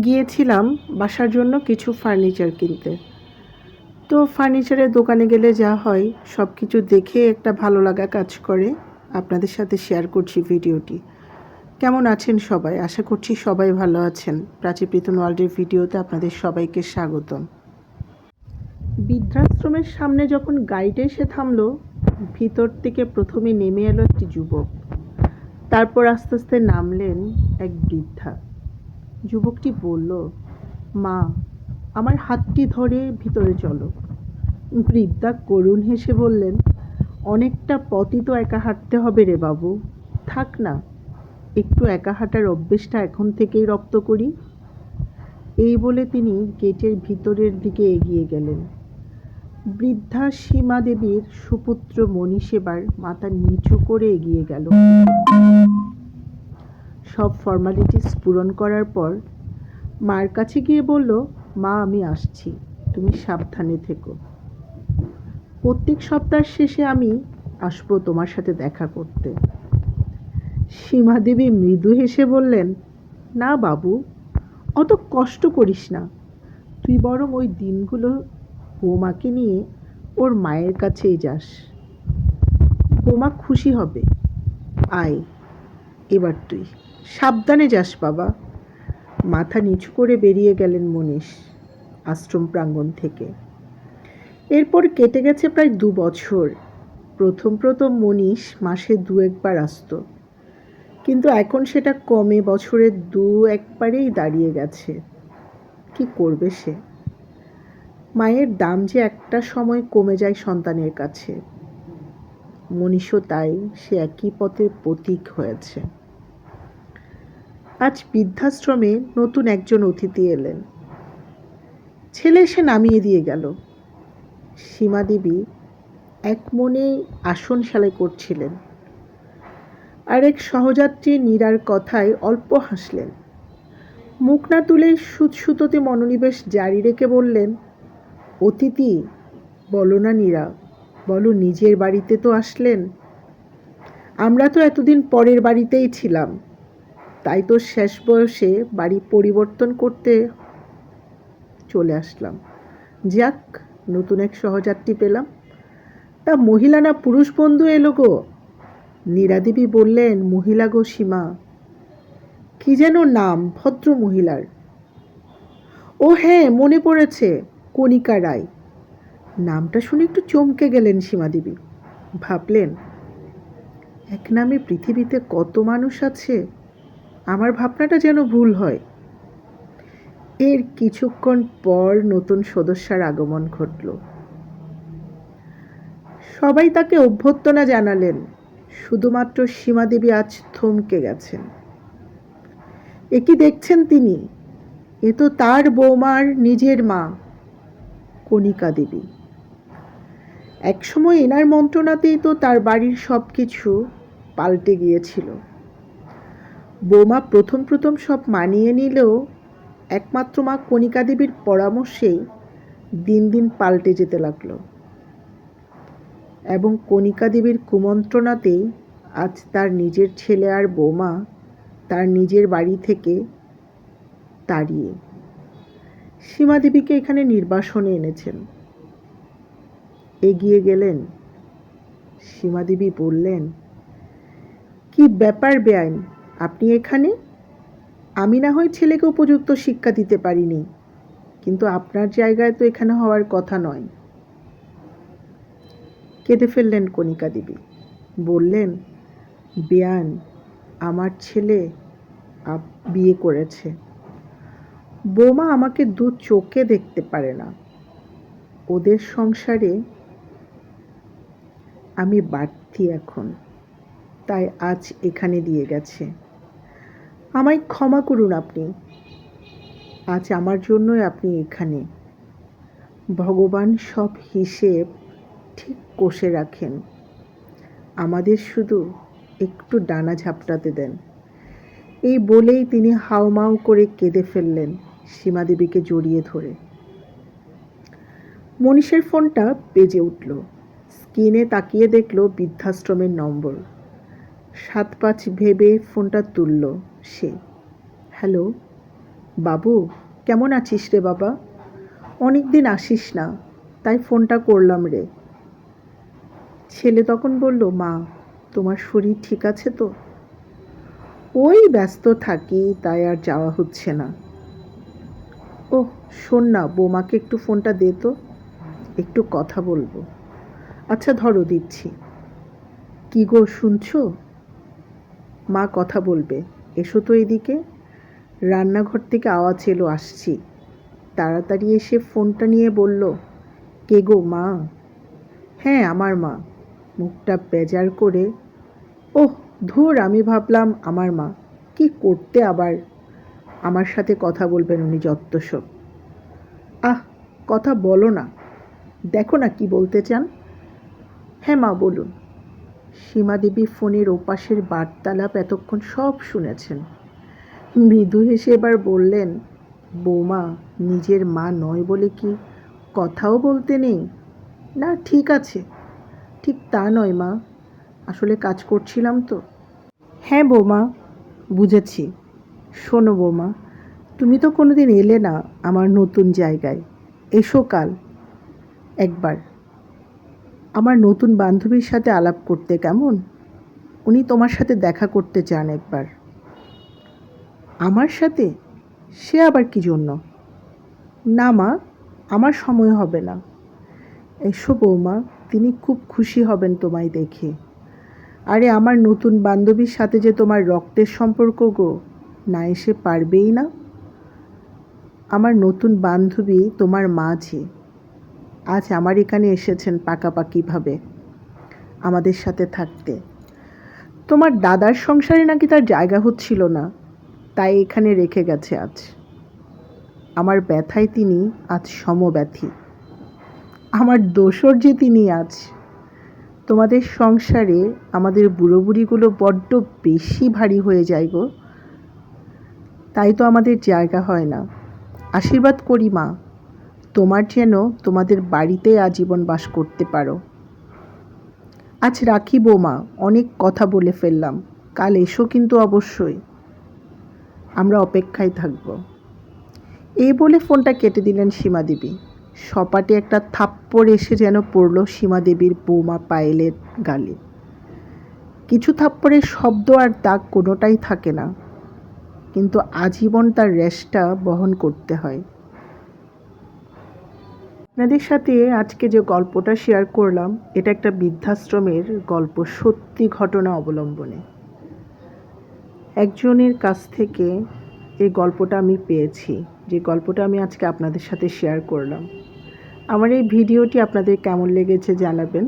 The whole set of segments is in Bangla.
গিয়েছিলাম বাসার জন্য কিছু ফার্নিচার কিনতে। তো ফার্নিচারের দোকানে গেলে যা হয় সব কিছু দেখে একটা ভালো লাগা কাজ করে। আপনাদের সাথে শেয়ার করছি ভিডিওটি। কেমন আছেন সবাই? আশা করছি সবাই ভালো আছেন। প্রাচী প্রীতম ওয়ার্ল্ডের ভিডিওতে আপনাদের সবাইকে স্বাগতম। বৃদ্ধাশ্রমের সামনে যখন গাড়িটা এসে থামলো, ভিতর থেকে প্রথমে নেমে এলো একটি যুবক। তারপর আস্তে আস্তে নামলেন এক বৃদ্ধা। যুবকটি বলল, মা, আমার হাতটি ধরে ভিতরে চলো। বৃদ্ধা করুণ হেসে বললেন, অনেকটা পথই তো একা হাঁটতে হবে রে বাবু। থাক না, একটু একা হাঁটার অভ্যেসটা এখন থেকেই রপ্ত করি। এই বলে তিনি গেটের ভিতরের দিকে এগিয়ে গেলেন। বৃদ্ধা সীমা দেবীর সুপুত্র মনীষেবার মাথা নিচু করে এগিয়ে গেল। সব ফর্মালিটিস পূরণ করার পর, মার কাছে গিয়ে বলল, মা, আমি আসছি, তুমি সাবধানে থেকো। প্রত্যেক সপ্তাহের শেষে আমি আসব তোমার সাথে দেখা করতে। সীমা দেবী মৃদু হেসে বললেন, না বাবু, অত কষ্ট করিস না। তুই বরং ওই দিনগুলো বৌমাকে নিয়ে ওর মায়ের কাছেই যাস। বৌমা খুশি হবে। আয়, এবার তুই। সাবধানে যাস বাবা। মাথা নিচু করে বেরিয়ে গেলেন মনীষ আশ্রম প্রাঙ্গণ থেকে। এরপর কেটে গেছে প্রায় দু বছর। প্রথম প্রথম মনীষ মাসে দু একবার আসতো। কিন্তু এখন সেটা কমে বছরে দু একবারেই দাঁড়িয়ে গেছে। কি করবে সে? মায়ের দাম যে একটা সময় কমে যায় সন্তানের কাছে। মনীষও তাই, সে একই পথের প্রতীক হয়েছে। আজ বৃদ্ধাশ্রমে নতুন একজন অতিথি এলেন। ছেলে এসে নামিয়ে দিয়ে গেল। সীমা দেবী এক মনে আসন সেলাই করছিলেন আরেক সহযাত্রী নীরার কথায় অল্প হাসলেন। মুখ না তুলে সুতোতে মনোনিবেশ জারি রেখে বললেন, অতিথি, বলো না নীরা, বলো নিজের বাড়িতে তো আসলেন। আমরা তো এতদিন পরের বাড়িতেই ছিলাম। তাই তো শেষ বয়সে বাড়ি পরিবর্তন করতে চলে আসলাম। যাক, নতুন এক সহযাত্রী পেলাম। তা মহিলা না পুরুষ বন্ধু এলো গো? নীরাদেবী বললেন, মহিলা গো সীমা। কি যেন নাম, ভদ্র মহিলার। ও হ্যাঁ মনে পড়েছে, কণিকা রায়। নামটা শুনে একটু চমকে গেলেন সীমাদেবী। ভাবলেন, এক নামে পৃথিবীতে কত মানুষ আছে? আমার ভাবনাটা যেন ভুল হয়। এর কিছুক্ষণ পর নতুন সদস্যার আগমন ঘটল। সবাই তাকে অভ্যর্থনা জানালেন, শুধুমাত্র সীমাদেবী আজ থমকে গেছেন। এ কি দেখছেন তিনি, এ তো তার বৌমার নিজের মা, কণিকা দেবী। একসময় এনার মন্ত্রণাতেই তো তার বাড়ির সব কিছু পাল্টে গিয়েছিল। বৌমা প্রথম প্রথম সব মানিয়ে নিলেও একমাত্র মা কণিকা দেবীর পরামর্শেই দিন দিন পাল্টে যেতে লাগল। এবং কণিকা দেবীর কুমন্ত্রণাতেই আজ তার নিজের ছেলে আর বৌমা তার নিজের বাড়ি থেকে তাড়িয়ে সীমা দেবীকে এখানে নির্বাসনে এনেছেন। এগিয়ে গেলেন। সীমা দেবী বললেন, কি ব্যাপার বেআইন? আপনি এখানে? আমি না হয় ছেলেকে উপযুক্ত শিক্ষা দিতে পারিনি। কিন্তু আপনার জায়গায় তো এখানে হওয়ার কথা নয়। কেঁদে ফেললেন কণিকা দেবী। বললেন, বেয়ান, আমার ছেলে বিয়ে করেছে। বৌমা আমাকে দু চোখে দেখতে পারে না। ওদের সংসারে আমি বাড়তি এখন। তাই আজ এখানে দিয়ে গেছে। আমায় ক্ষমা করুন আপনি। আজ আমার জন্যই আপনি এখানে। ভগবান সব হিসেব ঠিক কষে রাখেন। আমাদের শুধু একটু ডানা ঝাপটাতে দেন। এই বলেই তিনি হাউমাউ করে কেঁদে ফেললেন সীমাদেবীকে জড়িয়ে ধরে। মনীষের ফোনটা বেজে উঠল। স্ক্রিনে তাকিয়ে দেখল বৃদ্ধাশ্রমের নম্বর। সাত পাঁচ ভেবে ফোনটা তুলল সে। হ্যালো, বাবু, কেমন আছিস রে বাবা? অনেক দিন আসিস না, তাই ফোনটা করলাম রে। ছেলে তখন বলল, মা, তোমার শরীর ঠিক আছে তো? ওই ব্যস্ত থাকি, তাই আর যাওয়া হচ্ছে না। ও শোন না, বৌমাকে একটু ফোনটা দে তো, একটু কথা বলব। আচ্ছা ধরো, দিচ্ছি। কি গো, শুনছো? মা কথা বলবে। এসো তো এদিকে। রান্নাঘর থেকে আওয়াজ এলো, আসছি। তাড়াতাড়ি এসে ফোনটা নিয়ে বলল, কে গো মা? হ্যাঁ আমার মা। মুখটা বেজার করে, ওহ, ধুর, আমি ভাবলাম আমার মা। কি করতে আবার? আমার সাথে কথা বলবেন উনি যত্তসব আহ, কথা বলো না। দেখো না কি বলতে চান? হ্যাঁ মা, বলুন। সীমা দেবী ফোনের ওপাশের বার্তালাপ এতক্ষণ সব শুনেছেন। মৃদু হেসে এবার বললেন, বৌমা, নিজের মা নয় বলে কি কথাও বলতে নেই? না, ঠিক আছে। ঠিক তা নয় মা। আসলে কাজ করছিলাম তো। হ্যাঁ বৌমা, বুঝেছি। শোনো বৌমা, তুমি তো কোনোদিন এলে না আমার নতুন জায়গায়। এসো কাল, একবার। আমার নতুন বান্ধবীর সাথে আলাপ করতে কেমন? উনি তোমার সাথে দেখা করতে চান একবার। আমার সাথে? সে আবার কি জন্য? না মা, আমার সময় হবে না। এসো বৌমা, তিনি খুব খুশি হবেন তোমায় দেখে। আরে আমার নতুন বান্ধবীর সাথে যে তোমার রক্তের সম্পর্ক গো, না এসে পারবেই না? আমার নতুন বান্ধবী তোমার মা আজ আমার এখানে এসেছেন পাকাপাকিভাবে আমাদের সাথে থাকতে। তোমার দাদার সংসারে নাকি তার জায়গা হচ্ছিল না, তাই এখানে রেখে গেছে আজ। আমার ব্যথায় তিনি আজ সমব্যথী। আমার দোসর যে তিনি আজ, তোমাদের সংসারে আমাদের বুড়ো বুড়িগুলো বড্ড বেশি ভারী হয়ে যায় গো। তাই তো আমাদের জায়গা হয় না। আশীর্বাদ করি মা। তোমার যেন তোমাদের বাড়িতে আজীবন বাস করতে পারো। আজ রাখি বৌমা, অনেক কথা বলে ফেললাম। কাল এসো কিন্তু অবশ্যই। আমরা অপেক্ষায় থাকব। এই বলে ফোনটা কেটে দিলেন সীমা দেবী সপাটে একটা থাপ্পড় এসে যেন পড়ল সীমা দেবীর বৌমা পায়েলের গালে। কিছু থাপ্পড়ের শব্দ আর দাগ কোনোটাই থাকে না, কিন্তু আজীবন তার রেশটা বহন করতে হয়। আপনাদের সাথে আজকে যে গল্পটা শেয়ার করলাম, এটা একটা বৃদ্ধাশ্রমের গল্প, সত্যি ঘটনা অবলম্বনে। একজনের কাছ থেকে এই গল্পটা আমি পেয়েছি, যে গল্পটা আমি আজকে আপনাদের সাথে শেয়ার করলাম। আমার এই ভিডিওটি আপনাদের কেমন লেগেছে জানাবেন।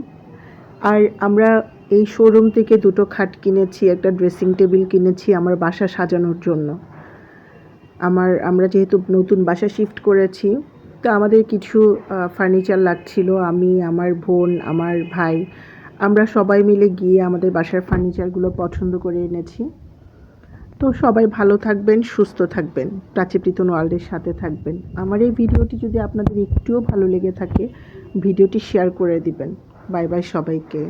আর আমরা এই শোরুম থেকে দুটো খাট কিনেছি, একটা ড্রেসিং টেবিল কিনেছি আমার বাসা সাজানোর জন্য। আমার, আমরা যেহেতু নতুন বাসা শিফট করেছি তো আমাদের কিছু ফার্নিচার লাগছিল। আমি, আমার বোন, আমার ভাই, আমরা সবাই মিলে গিয়ে আমাদের বাসার ফার্নিচারগুলো পছন্দ করে এনেছি। তো সবাই ভালো থাকবেন, সুস্থ থাকবেন। প্রাচীপ্রীতন ওয়ার্ল্ডের সাথে থাকবেন। আমার এই ভিডিওটি যদি আপনাদের একটুও ভালো লেগে থাকে, ভিডিওটি শেয়ার করে দিবেন। বাই বাই সবাইকে।